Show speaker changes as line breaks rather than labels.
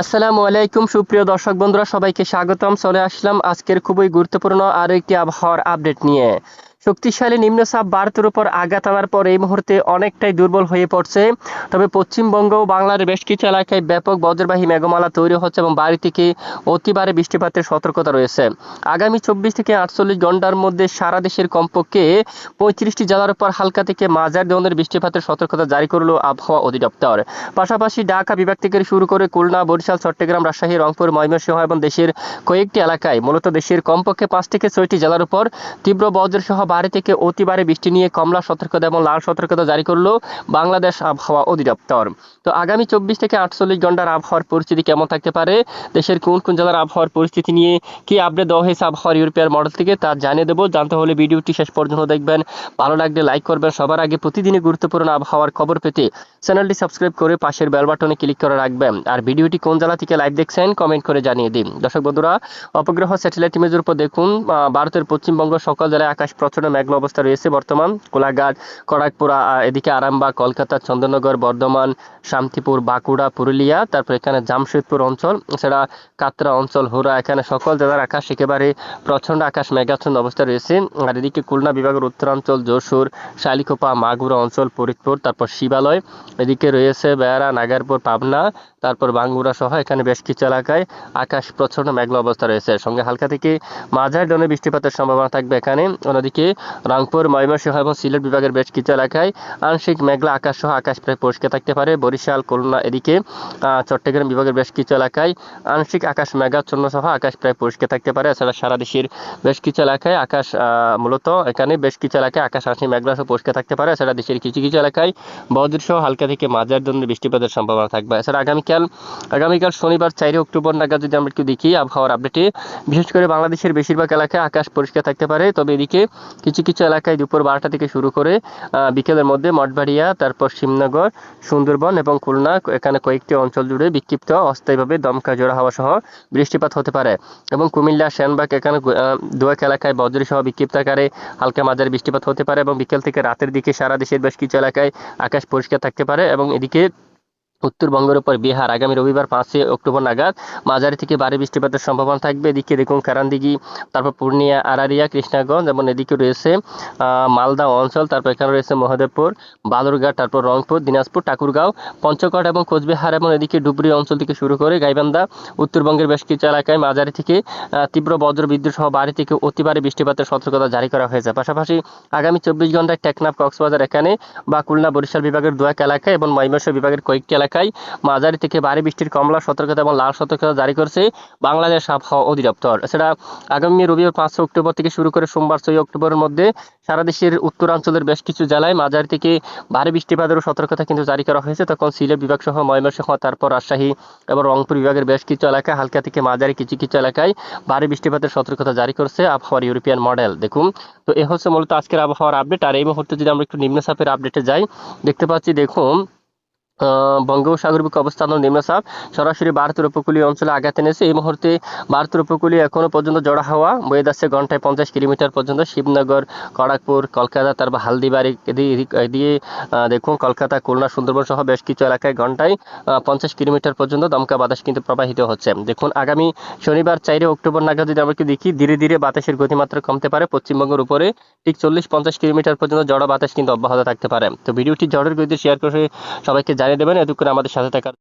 আসসালামু আলাইকুম, সুপ্রিয় দর্শক বন্ধুরা, সবাইকে স্বাগতম। চলে আসলাম আজকের খুবই গুরুত্বপূর্ণ আরও একটি আবহাওয়ার আপডেট নিয়ে। শক্তিশালী নিম্নচাপ ভারতের উপর আঘাত আনার পর এই মুহূর্তে অনেকটাই দুর্বল হয়ে পড়ছে। তবে পশ্চিমবঙ্গ ও বাংলার বেশ কিছু এলাকায় ব্যাপক বজ্রবাহী মেঘমালা তৈরি হচ্ছে এবং বাড়ি থেকে অতিবারে বৃষ্টিপাতের সতর্কতা রয়েছে। আগামী চব্বিশ থেকে আটচল্লিশ ঘণ্টার মধ্যে সারা দেশের কমপক্ষে পঁয়ত্রিশটি জেলার উপর হালকা থেকে মাঝার ধরনের বৃষ্টিপাতের সতর্কতা জারি করল আবহাওয়া অধিদপ্তর। পাশাপাশি ঢাকা বিভাগ থেকে শুরু করে খুলনা, বরিশাল, চট্টগ্রাম, রাজশাহী, রংপুর, ময়মনসিংহ এবং দেশের কয়েকটি এলাকায় মূলত দেশের কমপক্ষে পাঁচ থেকে ছয়টি জেলার উপর তীব্র বজ্রসহ ভারী থেকে অতি ভারী বৃষ্টি নিয়ে কমলা সতর্কতা এবং লাল সতর্কতা জারি করল বাংলাদেশ আবহাওয়া অধিদপ্তর। তো আগামী চব্বিশ থেকে আটচল্লিশ ঘণ্টার আবহাওয়ার পরিস্থিতি কেমন থাকতে পারে? দেশের কোন কোন জেলার আবহাওয়ার পরিস্থিতি নিয়ে কি আপডেট দেওয়া হয়েছে আবহাওয়ার ইউরোপিয়ান মডেল থেকে তা জানিয়ে দেবো। জানতে হলে ভিডিওটি শেষ পর্যন্ত দেখবেন। ভালো লাগলে লাইক করবেন। সবার আগে প্রতিদিনই গুরুত্বপূর্ণ আবহাওয়ার খবর পেতে চ্যানেলটি সাবস্ক্রাইব করে পাশের বেল বাটনে ক্লিক করে রাখবেন। আর ভিডিওটি কোন জেলা থেকে লাইভ দেখছেন কমেন্ট করে জানিয়ে দিন। দর্শক বন্ধুরা, অপগ্রহ স্যাটেলাইট ইমেজের উপর দেখুন। ভারতের পশ্চিমবঙ্গ সকল জেলায় আকাশ প্রচণ্ড মেঘলা অবস্থা রয়েছে বর্তমান। কোলাঘাট আহ, এদিকে আরামবাগ কলকাতা চন্দননগর বর্ধমান শান্তিপুর বাঁকুড়া পুরুলিয়া তারপর এখানে জামশেদপুর অঞ্চল এছাড়া কাতরা অঞ্চল হোরা এখানে সকল জেলার আকাশ একেবারে প্রচণ্ড আকাশ মেঘাচ্ছন্ন অবস্থা রয়েছে। আর এদিকে খুলনা বিভাগের উত্তরাঞ্চল যশোর শালিকোপা মাগুরা অঞ্চল ফরিদপুর তারপর শিবালয় এদিকে রয়েছে বেয়ারা নাগারপুর পাবনা তারপর বাঙ্গুরা সহ এখানে বেশ কিছু এলাকায় আকাশ প্রচণ্ড মেঘলা অবস্থা রয়েছে। সঙ্গে হালকা থেকে মাঝারি ধরনের বৃষ্টিপাতের সম্ভাবনা থাকবে এখানে। অন্যদিকে রংপুর, ময়মনসিংহ এবং সিলেট বিভাগের বেশ কিছু এলাকায় আংশিক মেঘলা আকাশ সহ আকাশ প্রায় পরিষ্কার থাকতে পারে। বরিশাল, খুলনা এদিকে চট্টগ্রাম বিভাগের বেশ কিছু এলাকায় আংশিক আকাশ মেঘাচ্ছন্ন সহ আকাশ প্রায় পরিষ্কার থাকতে পারে। এছাড়া সারা দেশের বেশ কিছু এলাকায় আকাশ মূলত এখানে বেশ কিছু এলাকায় আকাশ আংশিক মেঘলা সহ পরিষ্কার থাকতে পারে। এছাড়া দেশের কিছু কিছু এলাকায় বজ্র সহ হালকা থেকে মাঝার ধরনের বৃষ্টিপাতের সম্ভাবনা থাকবে। এছাড়া আগামীকাল আগামীকাল শনিবার চারই অক্টোবর নাগাদ যদি আমরা একটু দেখি, আবহাওয়ার আপডেটে বিশেষ করে বাংলাদেশের বেশিরভাগ এলাকায় আকাশ পরিষ্কার থাকতে পারে। তবে এদিকে কিছু কিছু এলাকায় দুপুর বারোটা থেকে শুরু করে বিকেলের মধ্যে মঠবাড়িয়া, তারপর শিবনগর, সুন্দরবন এবং খুলনা, এখানে কয়েকটি অঞ্চল জুড়ে বিক্ষিপ্ত অস্থায়ীভাবে দমকা জোড়া হাওয়া সহ বৃষ্টিপাত হতে পারে এবং কুমিল্লা, সেনবাগ, এখানে দুয়েক এলাকায় বজ্র সহ বিক্ষিপ্ত আকারে হালকা মাঝারি বৃষ্টিপাত হতে পারে এবং বিকেল থেকে রাতের দিকে সারা দেশের বেশ কিছু এলাকায় আকাশ পরিষ্কার থাকতে পারে এবং এদিকে উত্তরবঙ্গের উপর বিহার। আগামী রবিবার পাঁচই অক্টোবর নাগাদ মাঝারি থেকে ভারী বৃষ্টিপাতের সম্ভাবনা থাকবে। এদিকে দেখুন কারানদিঘি তারপর পূর্ণিয়া, আরারিয়া, কৃষ্ণাগঞ্জ এবং এদিকে রয়েছে মালদা অঞ্চল, তারপর এখানে রয়েছে মহদেবপুর, বালুরঘাট, তারপর রংপুর, দিনাজপুর, ঠাকুরগাঁও, পঞ্চগড় এবং কোচবিহার এবং এদিকে ডুবরি অঞ্চল থেকে শুরু করে গাইবান্ধা উত্তরবঙ্গের বেশ কিছু এলাকায় মাঝারি থেকে তীব্র বজ্র বিদ্যুৎ সহ বাড়ি থেকে অতি ভারী বৃষ্টিপাতের সতর্কতা জারি করা হয়েছে। পাশাপাশি আগামী চব্বিশ ঘন্টায় টেকনাফ, কক্সবাজার, এখানে বা খুলনা, বরিশাল বিভাগের দুয়েক এলাকায় এবং ময়মনসিংহ বিভাগের কয়েকটি এলাকায় মাঝারি থেকে ভারী বৃষ্টির কমলা সতর্কতা এবং লাল সতর্কতা জারি করছে বাংলাদেশ আবহাওয়া অধিদপ্তর। এছাড়া আগামী রবিবার পাঁচই অক্টোবর থেকে শুরু করে সোমবার ছয় অক্টোবরের মধ্যে সারা দেশের উত্তরাঞ্চলের বেশ কিছু জেলায় মাঝারি থেকে ভারী বৃষ্টিপাতেরও সতর্কতা কিন্তু জারি করা হয়েছে। তখন সিলেট বিভাগ সহ ময়মনসিংহ, তারপর রাজশাহী এবং রংপুর বিভাগের বেশ কিছু এলাকায় হালকা থেকে মাঝারি কিছু কিছু এলাকায় ভারী বৃষ্টিপাতের সতর্কতা জারি করছে আবহাওয়ার ইউরোপিয়ান মডেল। দেখুন, তো এ হচ্ছে মূলত আজকের আবহাওয়ার আপডেট। আর এই মুহূর্তে যদি আমরা একটু নিম্নচাপের আপডেটে যাই, দেখতে পাচ্ছি, দেখুন আহ, বঙ্গোপসাগর বুকে অবস্থান নিম্নচাপ সরাসরি ভারতের উপকূলীয় অঞ্চলে আঘাত এনেছে। এই মুহূর্তে ভারতের উপকূলীয় এখনও পর্যন্ত জড়া হাওয়া বয়ে যাচ্ছে ঘন্টায় পঞ্চাশ কিলোমিটার পর্যন্ত। শিবনগর খড়গপুর কলকাতা তারপর হালদিবাড়ি আহ, দেখুন কলকাতা খুলনা সুন্দরবন সহ বেশ কিছু এলাকায় ঘন্টায় পঞ্চাশ কিলোমিটার পর্যন্ত দমকা বাতাস কিন্তু প্রবাহিত হচ্ছে। দেখুন আগামী শনিবার চারই অক্টোবর নাগাদ যদি আমরা দেখি ধীরে ধীরে বাতাসের গতিমাত্রা কমতে পারে। পশ্চিমবঙ্গের উপরে ঠিক চল্লিশ পঞ্চাশ কিলোমিটার পর্যন্ত জড় বাতাস কিন্তু অব্যাহত থাকতে পারে। তো ভিডিওটি ঝড়ের গতিতে শেয়ার করে সবাইকে জানিয়ে দেবেন এতক্ষণ আমাদের সাথে থাকার